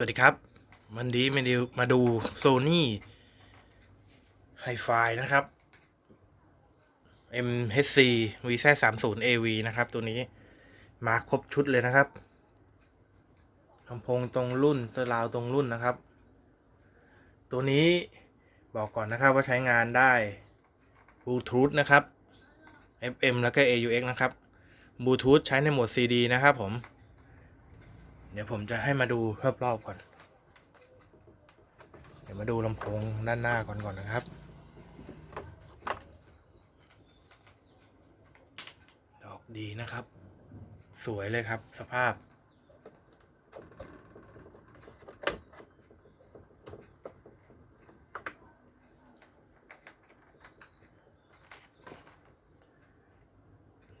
สวัสดีครับ วันนี้มาดูมาดู Sony Hi-Fi นะครับ MHC VZ30 AV นะครับ ตัวนี้มาครบชุดเลยนะครับลำโพงตรงรุ่นเซอร์ราวตรงรุ่นนะครับ ตัวนี้บอกก่อนนะครับว่าใช้งานได้บลูทูธนะครับ FM แล้วก็ AUX นะครับบลูทูธใช้ในโหมด CD นะครับผม ดี๋ยวผมจะให้มาดูรอบๆก่อน เดี๋ยวมาดูลำโพงด้านหน้าก่อนก่อนนะครับดอกดีนะครับ สวยเลยครับสภาพ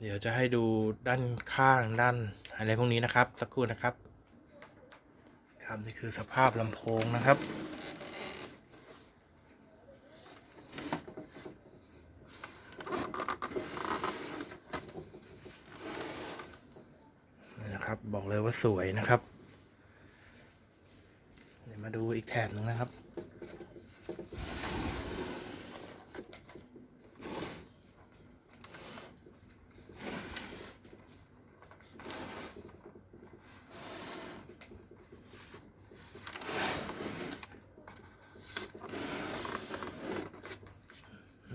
เดี๋ยวจะให้ดูด้านข้างด้านอะไรพวกนี้นะครับ สักครู่นะครับ ครับนี่คือสภาพลำโพงนะครับ นี่นะครับบอกเลยว่าสวยนะครับ เดี๋ยวมาดูอีกแถบหนึ่งนะครับ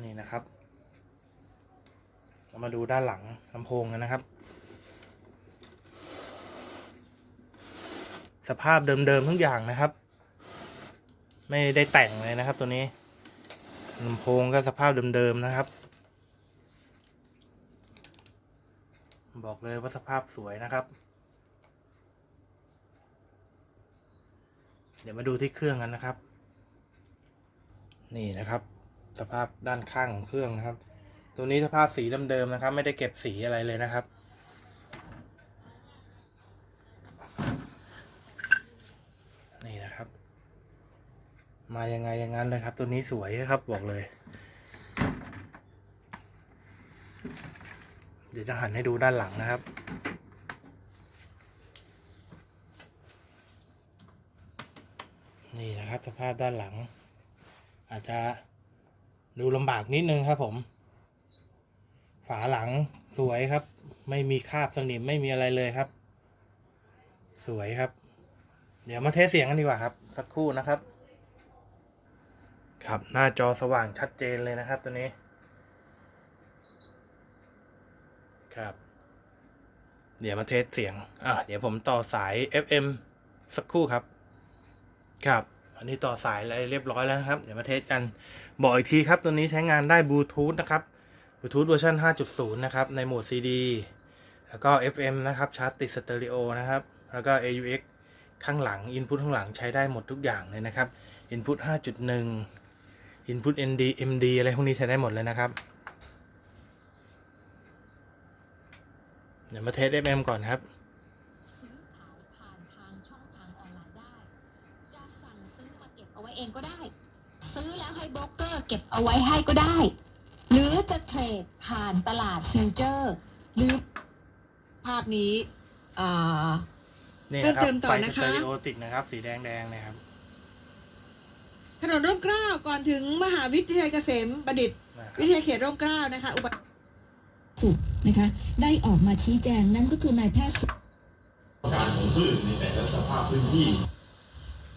นี่นะครับ เรามาดูด้านหลังลำโพงกันนะครับ สภาพเดิมๆทุกอย่างนะครับ ไม่ได้แต่งเลยนะครับตัวนี้ลำโพงก็สภาพเดิมๆนะครับ บอกเลยว่าสภาพสวยนะครับ เดี๋ยวมาดูที่เครื่องกันนะครับ นี่นะครับ สภาพด้านข้างของเครื่องนะครับ ตัวนี้สภาพสีเดิมๆนะครับ ไม่ได้เก็บสีอะไรเลยนะครับ นี่นะครับ มายังไงอย่างนั้นเลยครับ ตัวนี้สวยครับบอกเลย เดี๋ยวจะหันให้ดูด้านหลังนะครับนี่นะครับสภาพด้านหลัง อาจจะดูลำบากนิดนึงครับผม ฝาหลังสวยครับ ไม่มีคราบสนิมไม่มีอะไรเลยครับ สวยครับ เดี๋ยวมาเทสเสียงกันดีกว่าครับ สักครู่นะครับ ครับหน้าจอสว่างชัดเจนเลยนะครับตัวนี้ ครับ เดี๋ยวมาเทสเสียงอะเดี๋ยวผมต่อสาย FM สักครู่ครับ ครับอันนี้ต่อสายอะไรเรียบร้อยแล้วนะครับ เดี๋ยวมาเทสกัน บอกอีกทีครับ ตัวนี้ใช้งานได้บลูทูธนะครับ บลูทูธเวอร์ชัน5.0 นะครับ ในโหมด CD แล้วก็ FM นะครับ ชาร์จติดสเตอริโอนะครับ แล้วก็ AUX ข้างหลัง Input ข้างหลังใช้ได้หมดทุกอย่างเลยนะครับ Input 5.1 Input ND MD อะไรพวกนี้ใช้ได้หมดเลยนะครับ เดี๋ยวมาเทส FM ก่อนครับเก็บเอาไว้เองก็ได้ ซื้อแล้วให้โบรกเกอร์เก็บเอาไว้ให้ก็ได้ จะเทรดผ่านตลาดฟิวเจอร์ หรือภาพนี้อ่า นี่นะครับเพิ่มเติมต่ไฟอสนะคะ เตอริโอติดนะครับ สีแดงแดงๆนะครับถนนร่มเกล้าก่อนถึงมหาวิทยาลัยเกษมบัณฑิต นะครับวิทยาเขตร่มเกล้านะคะ อุบัติสุขนะคะ ได้ออกมาชี้แจงนั่นก็คือนายแพทย์ การของพืชในแต่ละสภาพพื้นที่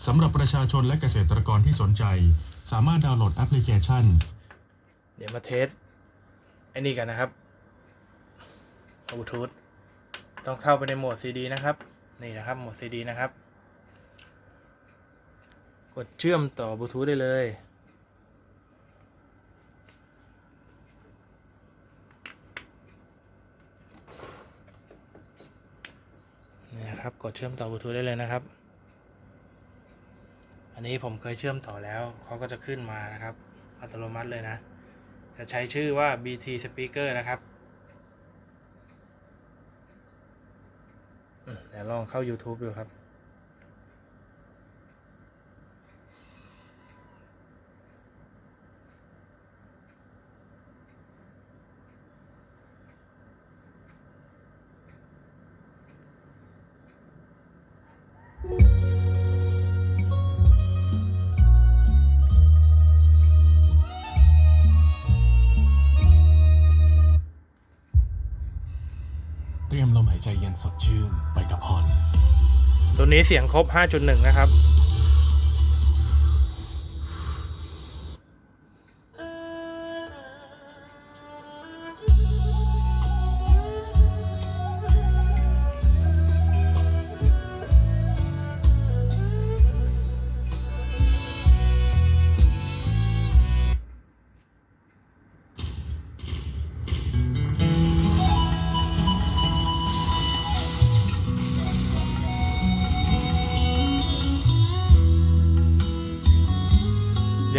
สำหรับประชาชนและเกษตรกรที่สนใจ สามารถดาวน์โหลดแอปพลิเคชัน เดี๋ยวมาเทสไอ้นี่กันนะครับบลูทูธต้องเข้าไปในโหมด CD นะครับ นี่นะครับโหมด CD นะครับ กดเชื่อมต่อบลูทูธได้เลยนี่นะครับกดเชื่อมต่อบลูทูธได้เลยนะครับ อันนี้ผมเคยเชื่อมต่อแล้วเขาก็จะขึ้นมานะครับ อัตโนมัติเลยนะ จะใช้ชื่อว่า BT Speaker นะครับเดี๋ยวลองเข้า YouTube ดูครับ ใจเย็นสดชื่นไปกับพรตัวนี้เสียงครบ 5.1 นะครับ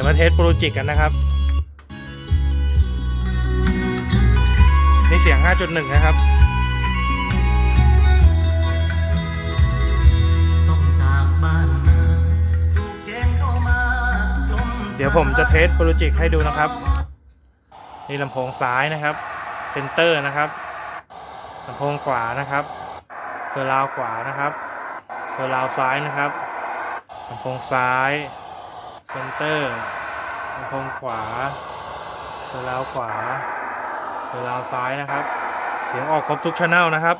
มาเทสโปรจิกกันนะครับ นี่เสียง 5.1 นะครับเดี๋ยวผมจะเทสโปรจิกให้ดูนะครับ นี่ลำโพงซ้ายนะครับ เซนเตอร์นะครับลำโพงขวานะครับเซอร์ราวขวานะครับเซอร์ราวซ้ายนะครับลำโพงซ้าย เซนเตอร์ คงขวาเซลาวขวาเซลาวซ้ายนะครับ เสียงออกครบทุกชแนลนะครับ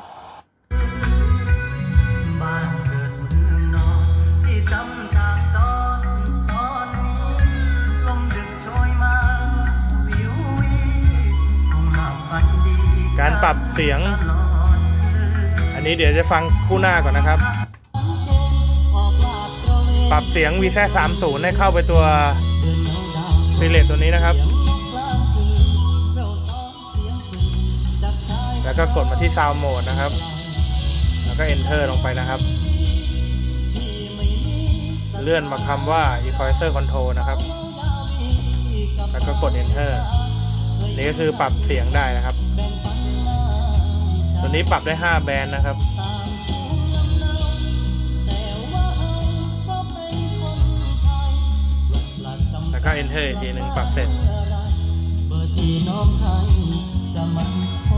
การปรับเสียง อันนี้เดี๋ยวจะฟังคู่หน้าก่อนนะครับ ปรับเสียงวีแซ่สามศูนย์ให้เข้าไปตัว ดาวฟิเลตตัวนี้นะครับ แล้วก็กดมาที่ Sound Mode นะครับ แล้วก็ Enter ลงไปนะครับ เลื่อนมาคำว่า Equalizer Control นะครับ แล้วก็กด Enter นี่ก็คือปรับเสียงได้นะครับ ตัวนี้ปรับได้ 5 แบนด์นะครับ ก็ Enter อีกทีหนึ่งปรับเสร็จเบอร์ที่น้องให้จะมันโทร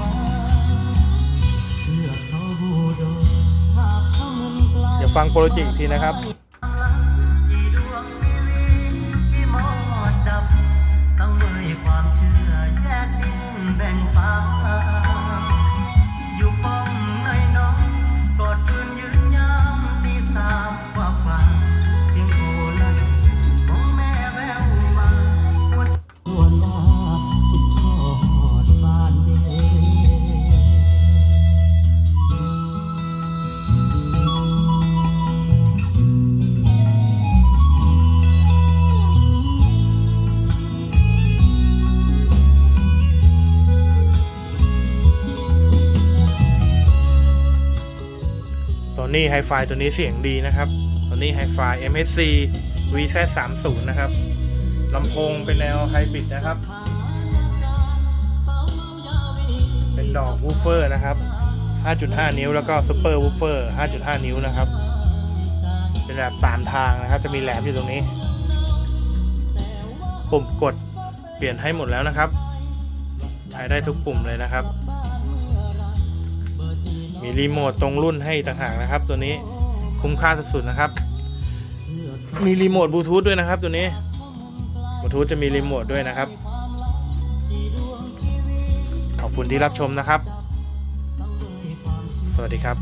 มาเพื่อเขาบูโดหากเขาเงินไกลเดี๋ยวฟังโปรจิกอีกทีนะครับกี่ดวงชีวิตที่มอดดับสังเวยความเชื่อ Sony Hi-Fi ตัวนี้เสียงดีนะครับ Sony Hi-Fi MSC VZ30 นะครับลำโพงเป็นแนวไฮบริดนะครับ เป็นดอกวูฟเฟอร์นะครับ 5.5 นิ้วแล้วก็ซูเปอร์วูฟเฟอร์ 5.5 นิ้วนะครับ เป็นแบบสามทางนะครับ จะมีแหลมอยู่ตรงนี้ ปุ่มกดเปลี่ยนให้หมดแล้วนะครับ ใช้ได้ทุกปุ่มเลยนะครับ มีรีโมทตรงรุ่นให้ต่างหากนะครับ ตัวนี้คุ้มค่าสุดๆนะครับ มีรีโมทบลูทูธด้วยนะครับ ตัวนี้บลูทูธจะมีรีโมทด้วยนะครับ ขอบคุณที่รับชมนะครับ สวัสดีครับ